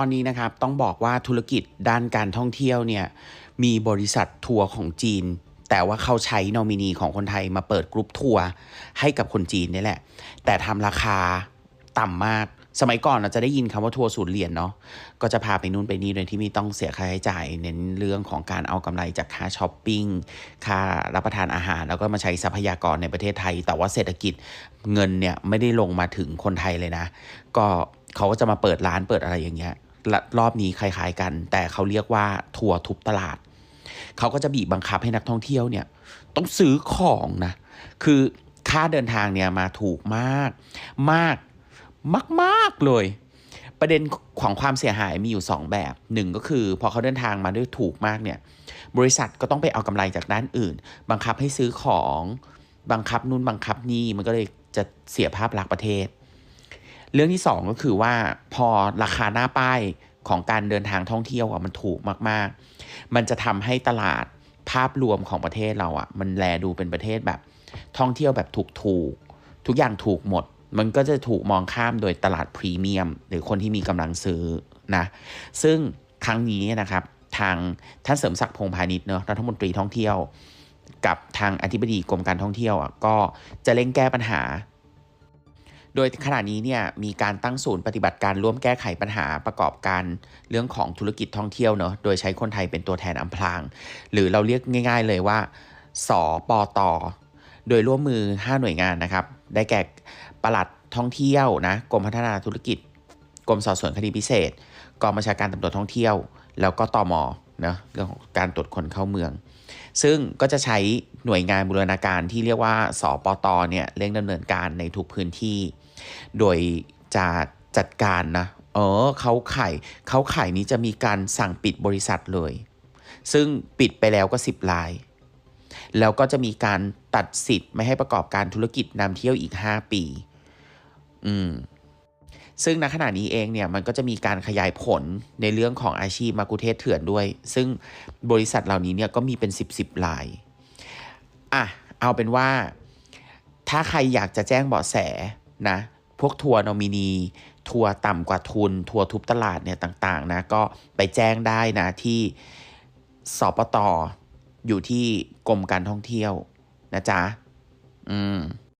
ตอนนี้นะครับต้องบอกว่าธุรกิจด้านการท่องเที่ยวเนี่ยมีบริษัททัวร์ของจีน แต่ว่าเขาใช้นอมินีของคนไทยมาเปิดกรุ๊ปทัวร์ให้กับคนจีนนี่แหละ แต่ทำราคาต่ำมากสมัยก่อนเราจะได้ยินคำว่าทัวร์ศูนย์เหรียญเนาะ ก็จะพาไปนู่นไปนี่โดยที่ไม่ต้องเสียค่าใช้จ่าย เน้นเรื่องของการเอากำไรจากค่าช้อปปิ้ง ค่ารับประทานอาหาร แล้วก็มาใช้ทรัพยากรในประเทศไทย แต่ว่าเศรษฐกิจเงินเนี่ยไม่ได้ลงมาถึงคนไทยเลยนะ ก็เขาก็จะมาเปิดร้านเปิดอะไรอย่างเงี้ย รอบนี้คล้ายๆกัน แต่เขาเรียกว่าทัวร์ทุบตลาด เขาก็จะบีบบังคับให้นักท่องเที่ยวเนี่ยต้องซื้อของนะ คือค่าเดินทางเนี่ยมาถูกมาก มาก มาก ๆ เลย ประเด็นของความเสียหายมีอยู่ 2 แบบหนึ่งก็คือ พอเขาเดินทางมาด้วยถูกมากเนี่ย บริษัทก็ต้องไปเอากำไรจากด้านอื่น บังคับให้ซื้อของ บังคับนู่นบังคับนี่ มันก็เลยจะเสียภาพลักษณ์ประเทศ เรื่องที่สองก็คือว่าพอราคาหน้าป้ายของการเดินทางท่องเที่ยวอะมันถูกมาก ๆ มันจะทำให้ตลาดภาพรวมของประเทศเราอะ มันแลดูเป็นประเทศแบบท่องเที่ยวแบบถูกๆทุกอย่างถูกหมด มันก็จะถูกมองข้ามโดยตลาดพรีเมียม หรือคนที่มีกำลังซื้อนะ ซึ่งครั้งนี้นะครับ ทางท่านเสริมศักดิ์พงพาณิชย์เนอะรัฐมนตรีท่องเที่ยว กับทางอธิบดีกรมการท่องเที่ยวอะก็จะเร่งแก้ปัญหา โดยขณะนี้เนี่ยมีการตั้งศูนย์ปฏิบัติการร่วมแก้ไขปัญหาประกอบการเรื่องของธุรกิจท่องเที่ยวเนอะโดยใช้คนไทยเป็นตัวแทนอำพราง หรือเราเรียกง่าย ๆ เลยว่าสปตโดยร่วมมือ 5 หน่วยงานนะครับ ได้แก่ปลัดท่องเที่ยวนะกรมพัฒนาธุรกิจ กรมสอบสวนคดีพิเศษกองบัญชาการตำรวจท่องเที่ยว แล้วก็ตอมอ นะเรื่องของการตรวจคนเข้าเมือง ซึ่งก็จะใช้หน่วยงานบูรณาการที่เรียกว่าสปตเนี่ยเร่งดำเนินการในทุกพื้นที่ โดยจะจัดการนะเออเขาไข่เขาไข่นี้จะมีการสั่งปิดบริษัทเลย ซึ่งปิดไปแล้วก็ 10ราย แล้วก็จะมีการตัดสิทธิ์ไม่ให้ประกอบการธุรกิจนำเที่ยวอีก 5 ปี อืม ซึ่งณขณะนี้เองเนี่ยมันก็จะมีการขยายผลในเรื่องของอาชีพมากุเทศเถื่อนด้วย ซึ่งบริษัทเหล่านี้เนี่ยก็มีเป็น 10บสรายอะเอาเป็นว่า ถ้าใครอยากจะแจ้งเบาะแสนะ พวกทัวร์นอมินี ทัวร์ต่ำกว่าทุน ทัวร์ทุบตลาดเนี่ยต่างๆนะก็ไปแจ้งได้นะที่สปตอยู่ที่กรมการท่องเที่ยวนะจ๊ะ อืม